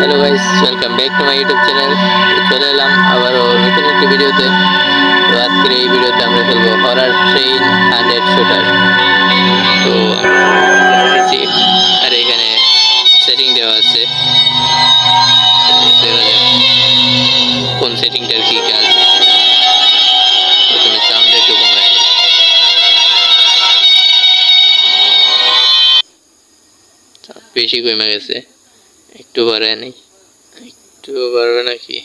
Hello guys welcome back to my YouTube channel চলে এলাম আবারও নতুন একটি ভিডিওতে তো আজকের এই ভিডিওতে আমরা খেলব হরার ট্রেন হান্ড্রেড শুটার তো আর এখানে সেটিং দেওয়া আছে। কোন সেটিংটার কি কাজ। প্রথমে একটু বেশি কমে গেছে। একটু বাড়ায় নেই। একটু বাড়বে নাকি?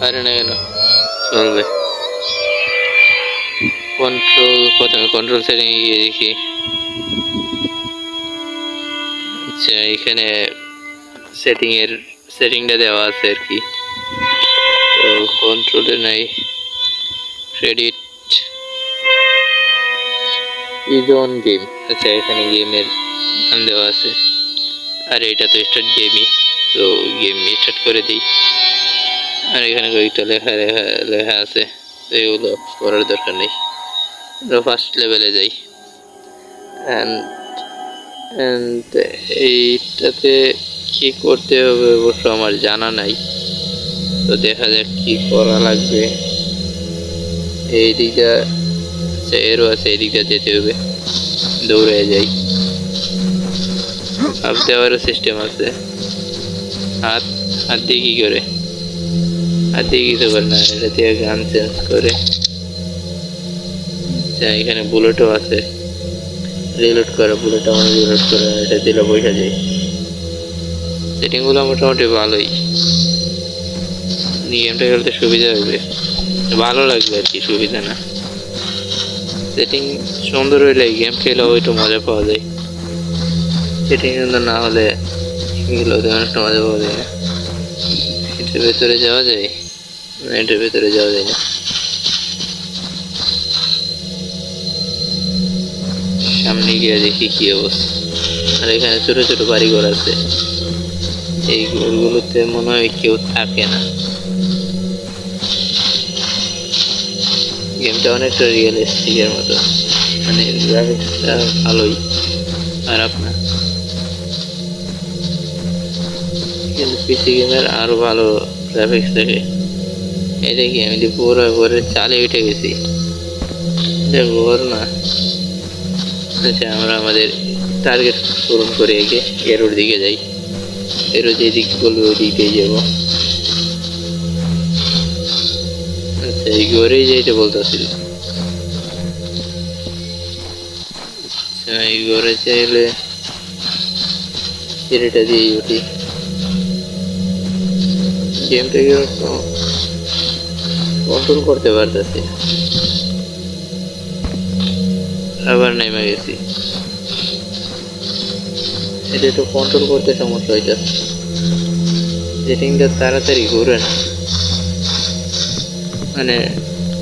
পারে না কেন? চলবে। কন্ট্রোল প্রথমে কন্ট্রোল সেটিং গিয়ে দেখি। আচ্ছা এখানে সেটিং এর সেটিংটা দেওয়া আছে আর কি। তো কন্ট্রোলে নাই। ক্রেডিট ইজ অন গেম আচ্ছা এখানে গেমের নাম দেওয়া আছে। আর এটা তো স্টার্ট গেমই তো গেম স্টার্ট করে দিই। আর এখানে কয়েকটা লেখা লেখা লেখা আছে। এগুলো করার দরকার নেই। ফার্স্ট লেভেলে যাই। অ্যান্ড এইটাতে কি করতে হবে অবশ্য আমার জানা নাই। তো দেখা যাক কি করা লাগবে। এই দিকটা এরও আছে এই দিকটা যেতে হবে। দৌড়ে যাই। হাত দেওয়ারও সিস্টেম আছে। হাত হাত দিয়ে কি করে? হাত দিয়ে কিছু করে না, এটা দিয়ে গান চেঞ্জ করে। আচ্ছা এখানে বুলেটও আছে। রিলোড করে বুলেট আমার রিলোড করে, এটা দিলে বসা যায়। সেটিংগুলো মোটামুটি ভালোই। গেমটা খেলতে সুবিধা হবে। ভালো লাগবে আর কি, সুবিধা না। সেটিং সুন্দর হইলে গেম খেলেও একটু মজা পাওয়া যায়। সেটিং সুন্দর না হলে এগুলো একটা মজা পাওয়া যায় না এটার ভেতরে যাওয়া যায় না এটার ভেতরে যাওয়া যায় না সামনে গিয়ে দেখি কি অবস্থা। আর এখানে ছোট ছোট বাড়িঘর আছে। এই ঘরগুলোতে মনে হয় কেউ থাকে না। গেমটা অনেকটা রিয়েলিস্টিকের মতো। মানে গ্রাফিক্সটা ভালোই। খারাপ না কিন্তু পিসি গেমের আরও ভালো গ্রাফিক্স থাকে এটা কি আমি তো পুরো ঘরের চালে উঠে গেছি। ঘর না। আচ্ছা আমরা আমাদের টার্গেট পূরণ করে এগে এরোর দিকে যাই। এরো যে দিক বলবে ওই দিকেই যাব। আচ্ছা এই ঘরেই যাইতে বলতেছিল। আচ্ছা এই ঘরে চাইলে সিঁড়িটা দিয়েই উঠি। গেমটা কীরকম কন্ট্রোল করতে পারতেছি। আবার নেমে গেছি। এটা একটু কন্ট্রোল করতে সমস্যা হইতেছে। সেটিংটা তাড়াতাড়ি না। মানে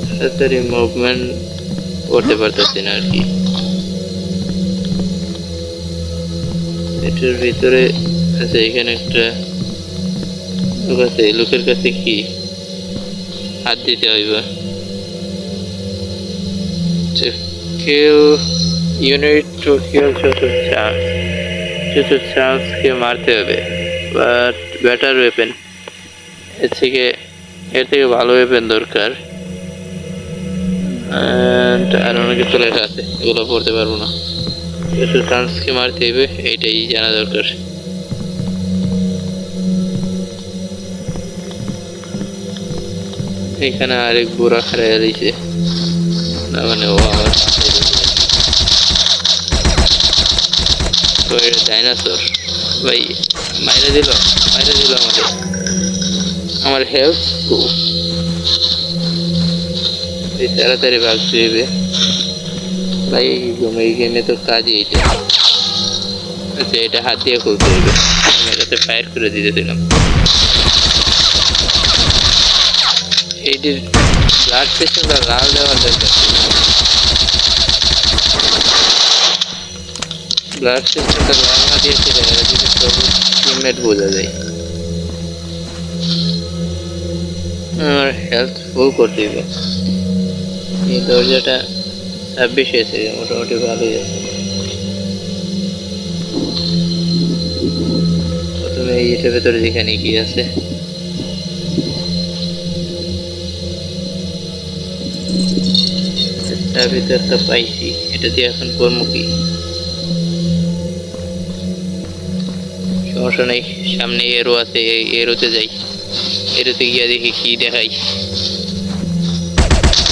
তাড়াতাড়ি মুভমেন্ট করতে পারতেছি না আর কি এটার ভিতরে আছে এখানে একটা লোক লোকের কাছে কি হাত দিতে হইবা? কিল ইউনিট টু কিল চতুর চান্স চতুর চান্সকে মারতে হবে বাট বেটার ওয়েপেন এর থেকে এর থেকে ভালো ওয়েপেন দরকার। আর অনেক লেখা আছে এগুলো পড়তে পারব না। চতুর চান্সকে মারতে হবে এইটাই জানা দরকার। এখানে আরেক বুড়া খারাইয়া দিছে। না মানে ও আমার ডাইনোসর ভাই, মাইরে দিল মাইরে দিল আমাদের আমার হেলথ এই তাড়াতাড়ি ভাগতে হবে ভাই, এই গেম- তো কাজই এইটা। আচ্ছা এটা হাত দিয়ে খুলতে হবে। আমি এটাতে ফায়ার করে দিতে দিলাম এইটির ব্লাড সিস্টেমটা লাল দেওয়ার দরকার ব্লাড সিস্টেমটা লাল না দিয়েছিল এরা যদি সবুজ টিমমেট বোঝা যায় আমার হেলথ ফুল করতে হবে এই দরজাটা ছাব্বিশ এসে মোটামুটি ভালোই আছে প্রথমে এটার ভেতরে যেখানে কি আছে তার ভিতরে একটা পাইছি। এটা দিয়ে এখন করব কি? সমস্যা নেই, সামনে এরো আছে এরোতে যাই। এরোতে গিয়ে দেখি কি দেখাই।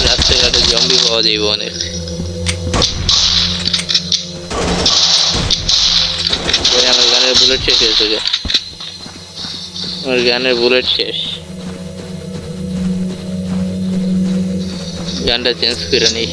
রাস্তাঘাটে জম্বি পাওয়া যাইব অনেক। আমার গানের বুলেট শেষ হয়েছে আমার গানের বুলেট শেষ। গানটা চেঞ্জ করে নেই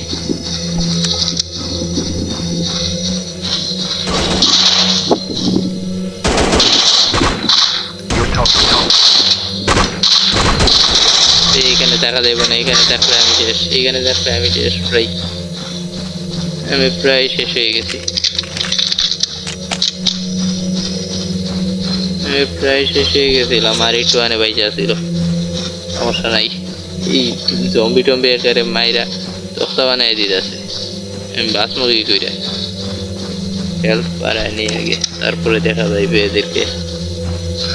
এই এখানে দেখা যাবে না এখানে দেখলে আমি শেষ এইখানে দেখলে আমি শেষ প্রায় আমি প্রায় শেষ হয়ে গেছি আমি প্রায় শেষ হয়ে গেছিলাম আর একটু আনে বাইচা ছিল সমস্যা নাই এই জম্বি টম্বি একারে মাইরা তক্তা বানাই দিতেছে। আমি বাঁচমো কি কইরা হেল্প পাড়ায় নিয়ে আগে তারপরে দেখা যাইবে এদেরকে।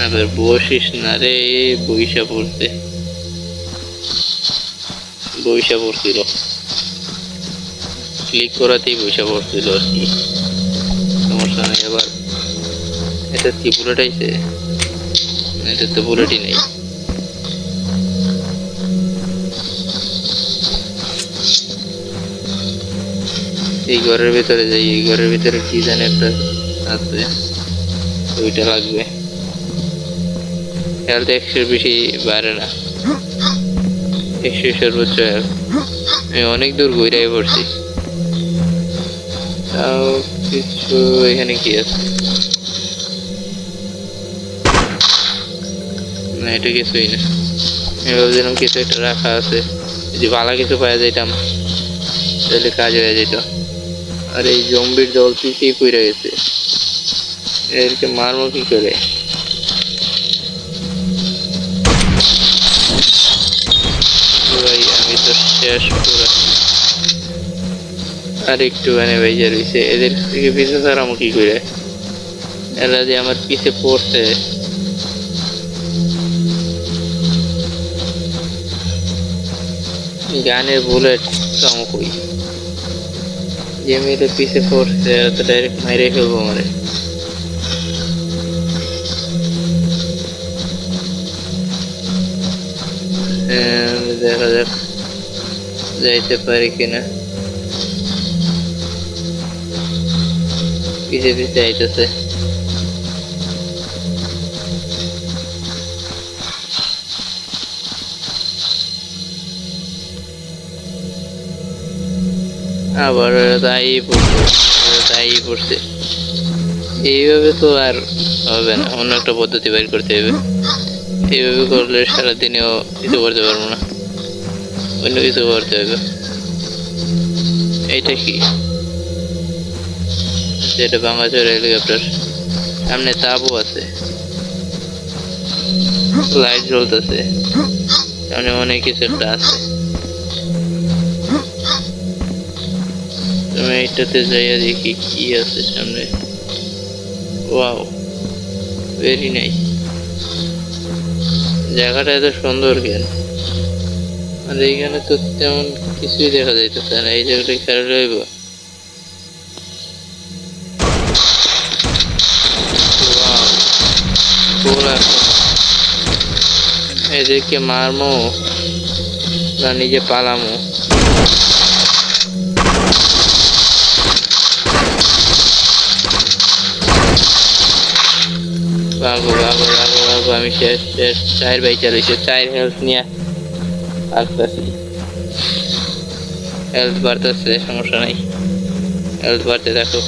আবার বসিস না রে, বইসা পড়তে। বইসা পড়ছিল। ক্লিক করাতেই বইসা পড়ছিল আর কি সমস্যা নেই আবার এটা কি বুলেট আইছে? এটা তো বুলেটই নেই। এই ঘরের ভিতরে যাই, এই ঘরের ভিতরে কি জানি একটা আছে। ওইটা লাগবে। হেলথ একশোর বেশি বাড়ে না। একশো সর্বোচ্চ। আমি অনেক দূর ঘুরাই পড়ছি। তাও কিছু এখানে কি আছে? না, এটা কিছুই না। আমি ভাবছিলাম কিছু একটা রাখা আছে। যদি ভালো কিছু পাওয়া যাইতাম, তাহলে কাজ হয়ে যেত আর এই জম্বির দল পিছিয়ে পড়ে গেছে। এদেরকে মারবো কি করে? আমি তো শেষ আর একটু মানে বেজে রয়েছে এদের থেকে পিছিয়ে ছাড়ামো কি করে? এরা যে আমার পিছে পড়ছে। গানের বুলেট কম কই যে মেয়েটা পিছে পড়ছে এরা তো ডাইরেক্ট মাইরে ফেলব মানে হ্যাঁ, দেখা যাক যাইতে পারি কিনা পিছে পিছে আইতেছে আবার তাই পড়ছে তাই পড়ছে। এইভাবে তো আর হবে না, অন্য একটা পদ্ধতি বের করতে হবে। এইভাবে করলে সারাদিনেও কিছু করতে পারব না, অন্য কিছু করতে হবে। এইটা কি? যেটা বাংলাদেশের হেলিকপ্টার সামনে তাবু আছে। লাইট জ্বলতেছে। সামনে অনেক কিছু একটা আছে। তুমি এইটাতে যাইয়া দেখি কি আছে সামনে। ওয়াও ভেরি নাইস জায়গাটা এত সুন্দর কেন? আর এইখানে তো তেমন কিছুই দেখা যাইতেছে না, এই জায়গাটা খেয়াল রইব এদেরকে মারমো, না নিজে পালামো। ভাগো ভাগো ভাগো ভাগো আমি শেষ শেষ। চায়ের চায়ের হেলথ নিয়ে আসতেছি। হেলথ বাড়তেছে, সমস্যা নাই। হেলথ বাড়তে থাকো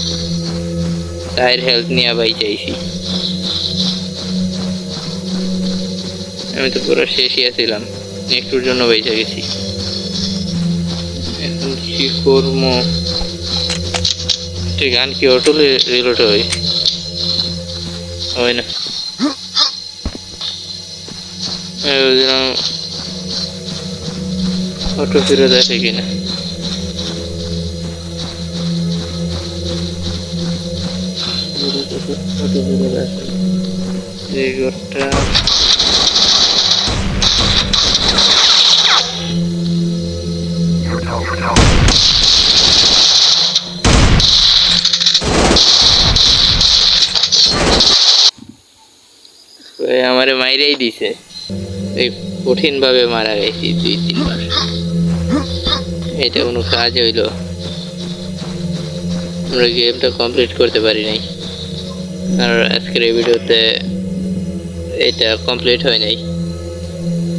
চায়ের হেলথ নিয়ে বাই চাইছি আমি তো পুরো শেষই আছিলাম। একটুর জন্য বেঁচে গেছি। এখন কি করব? গান কি অটো রিলোড হয়? oyunu. Öldüren otofir edecek yine. Otofir edecek. İyi gördüm. ওই আমারে মাইরেই দিছে। কঠিন ভাবে মারা গেছি দুই তিনবার এটা কোনো কাজ হইল। আমরা গেমটা কমপ্লিট করতে পারি নাই। আর আজকের এই ভিডিওতে এটা কমপ্লিট হয় নাই।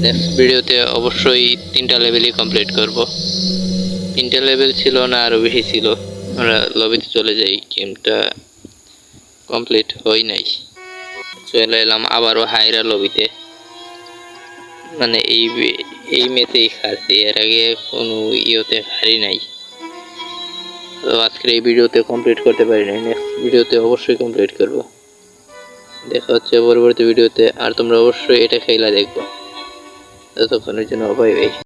নেক্সট ভিডিওতে অবশ্যই তিনটা লেভেলই কমপ্লিট করব। তিনটা লেভেল ছিল না আরও বেশি ছিল। আমরা লবিতে চলে যাই, গেমটা কমপ্লিট হয় নাই। চলে এলাম আবারও হাইরা লবিতে। মানে এই এই মেতেই হারছি, এর আগে কোনো ইয়েতে হারি নাই। তো আজকের এই ভিডিওতে কমপ্লিট করতে পারি নাই নেক্সট ভিডিওতে অবশ্যই কমপ্লিট করব। দেখা হচ্ছে পরবর্তী ভিডিওতে, আর তোমরা অবশ্যই এটা খেলা দেখব। ততক্ষণের জন্য অভয় বাই